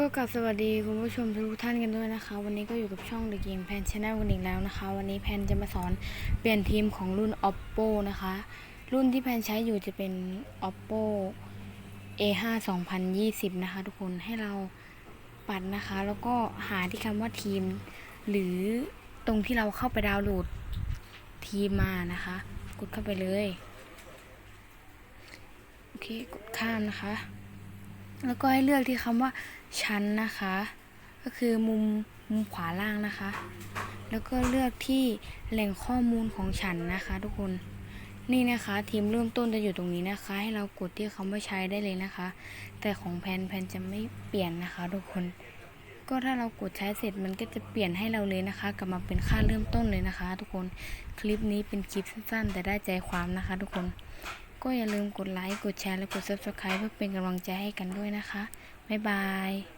ก็กลับสวัสดีคุณผู้ชมทุกท่านกันด้วยนะคะ วันนี้ก็อยู่กับช่อง The Game Pan Channel กันอีกแล้วนะคะ วันนี้แพนจะมาสอนเปลี่ยนทีมของรุ่น Oppo นะคะ รุ่นที่แพนใช้อยู่จะเป็น Oppo A5 2020 นะคะ ทุกคนให้เราปัดนะคะ แล้วก็หาที่คำว่าทีม หรือตรงที่เราเข้าไปดาวน์โหลดทีมมานะคะ กดเข้าไปเลย โอเค กดข้ามนะคะ แล้วก็ให้เลือกที่คำว่าชั้นนะคะ ก็คือมุมมุมขวาล่างนะคะ แล้วก็เลือกที่แหล่งข้อมูลของฉันนะคะ ทุกคนนี่นะคะ ทีมเริ่มต้นจะอยู่ตรงนี้นะคะ ให้เรากดที่คำว่าใช้ได้เลยนะคะ แต่ของแพนแพนจะไม่เปลี่ยนนะคะ ทุกคน ก็ถ้าเรากดใช้เสร็จมันก็จะเปลี่ยนให้เราเลยนะคะ กลับมาเป็นค่าเริ่มต้นเลยนะคะ ทุกคนคลิปนี้เป็นคลิปสั้นๆ แต่ได้ใจความนะคะ ทุกคน ก็อย่าลืมกดไลค์ กดแชร์ และกด subscribe เพื่อเป็นกำลังใจให้กันด้วยนะคะ บ๊ายบาย